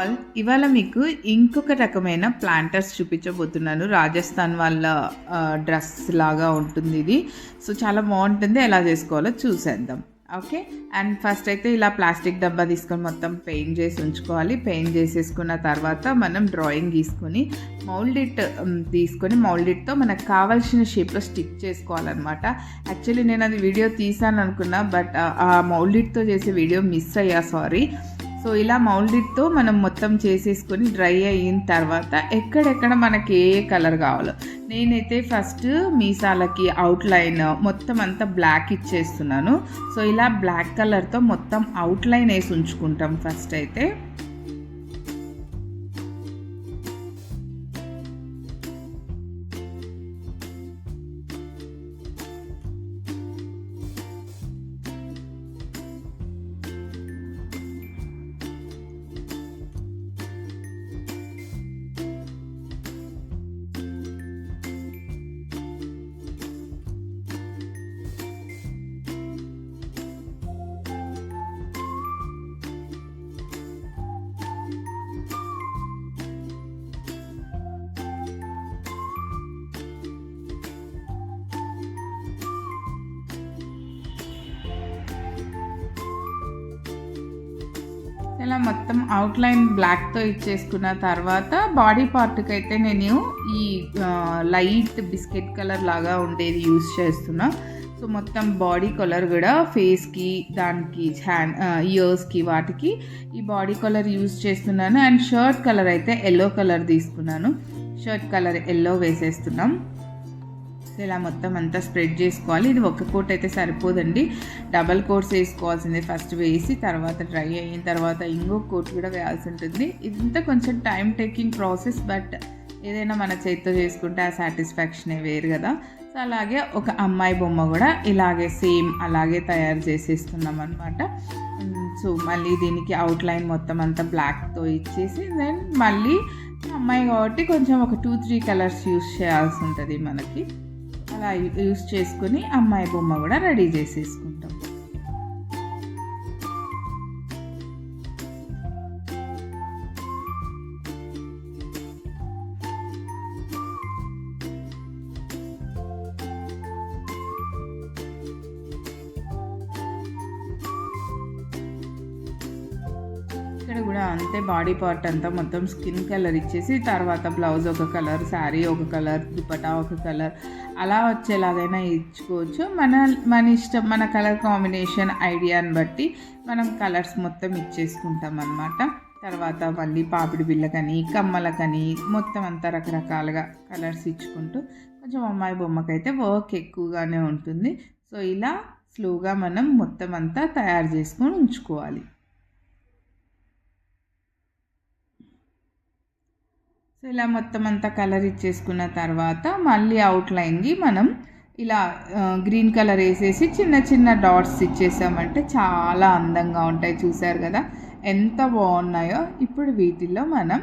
All ఇవాళ మీకు ఇంకొక రకమైన ప్లాంటర్స్ చూపించబోతున్నాను. రాజస్థాన్ వాళ్ళ డ్రెస్ లాగా ఉంటుంది ఇది. సో చాలా బాగుంటుంది. ఎలా చేసుకోవాలో చూసేద్దాం. ఓకే? అండ్ ఫస్ట్ అయితే ఇలా ప్లాస్టిక్ డబ్బా తీసుకొని మొత్తం పెయింట్ చేసి ఉంచుకోవాలి. పెయింట్ చేసేసుకున్న తర్వాత మనం డ్రాయింగ్ గీసుకొని మౌల్డిట్ తీసుకొని మౌల్డిట్తో మనకు కావాల్సిన షేప్లో స్టిక్ చేసుకోవాలన్నమాట. యాక్చువల్లీ నేను అది వీడియో తీసాను అనుకున్నా బట్ ఆ మౌల్డిట్తో చేసే వీడియో మిస్ అయ్యా సారీ. సో ఇలా మౌల్డిట్తో మనం మొత్తం చేసేసుకొని డ్రై అయిన తర్వాత ఎక్కడెక్కడ మనకి ఏ ఏ కలర్ కావాలో. నేనైతే ఫస్ట్ మీసాలకి అవుట్లైన్ మొత్తం అంతా బ్లాక్ ఇచ్చేస్తున్నాను. సో ఇలా బ్లాక్ కలర్తో మొత్తం అవుట్లైన్ వేసి ఉంచుకుంటాం ఫస్ట్ అయితే. ఇలా మొత్తం అవుట్లైన్ బ్లాక్తో ఇచ్చేసుకున్న తర్వాత బాడీ పార్ట్కి అయితే నేను ఈ లైట్ బిస్కెట్ కలర్ లాగా ఉండేది యూస్ చేస్తున్నా. సో మొత్తం బాడీ కలర్ కూడా ఫేస్కి దానికి హ్యాండ్ ఇయర్స్కి వాటికి ఈ బాడీ కలర్ యూస్ చేస్తున్నాను. అండ్ షర్ట్ కలర్ అయితే ఎల్లో కలర్ తీసుకున్నాను. షర్ట్ కలర్ ఎల్లో వేసేస్తున్నాం. సో ఇలా మొత్తం అంతా స్ప్రెడ్ చేసుకోవాలి. ఇది ఒక కోట్ అయితే సరిపోదండి. డబల్ కోట్స్ వేసుకోవాల్సిందే ఫస్ట్ వేసి తర్వాత డ్రై అయిన తర్వాత ఇంకో కోట్ కూడా వేయాల్సి ఉంటుంది ఇదంతా కొంచెం టైం టేకింగ్ ప్రాసెస్ బట్ ఏదైనా మన చేతితో చేసుకుంటే ఆ సాటిస్ఫాక్షనే వేరు కదా. సో అలాగే ఒక అమ్మాయి బొమ్మ కూడా ఇలాగే సేమ్ అలాగే తయారు చేసేస్తున్నాం అనమాట సో మళ్ళీ దీనికి అవుట్లైన్ మొత్తం అంతా బ్లాక్తో ఇచ్చేసి దెన్ మళ్ళీ అమ్మాయి కాబట్టి కొంచెం ఒక టూ త్రీ కలర్స్ యూస్ చేయాల్సి ఉంటుంది మనకి. అలా యూస్ చేసుకుని అమ్మాయి బొమ్మ కూడా రెడీ చేసేసుకుంటాం. ఇక్కడ కూడా అంతే బాడీ పార్ట్ అంతా మొత్తం స్కిన్ కలర్ ఇచ్చేసి తర్వాత బ్లౌజ్ ఒక కలర్ శారీ ఒక కలర్ దుపటా ఒక కలర్ అలా వచ్చేలాగైనా ఇచ్చుకోవచ్చు. మన మన ఇష్టం మన కలర్ కాంబినేషన్ ఐడియాని బట్టి మనం కలర్స్ మొత్తం ఇచ్చేసుకుంటాం అన్నమాట తర్వాత మళ్ళీ పాపిడి బిళ్ళకని కమ్మలకని మొత్తం అంతా రకరకాలుగా కలర్స్ ఇచ్చుకుంటూ కొంచెం అమ్మాయి బొమ్మకైతే వర్క్ ఎక్కువగానే ఉంటుంది. సో ఇలా స్లోగా మనం మొత్తం అంతా తయారు చేసుకొని ఉంచుకోవాలి. సో ఇలా మొత్తం అంతా కలర్ ఇచ్చేసుకున్న తర్వాత మళ్ళీ అవుట్లైన్కి మనం ఇలా గ్రీన్ కలర్ వేసేసి చిన్న చిన్న డాట్స్ ఇచ్చేసామంటే చాలా అందంగా ఉంటాయి చూసారు కదా? ఎంత బాగున్నాయో ఇప్పుడు వీటిల్లో మనం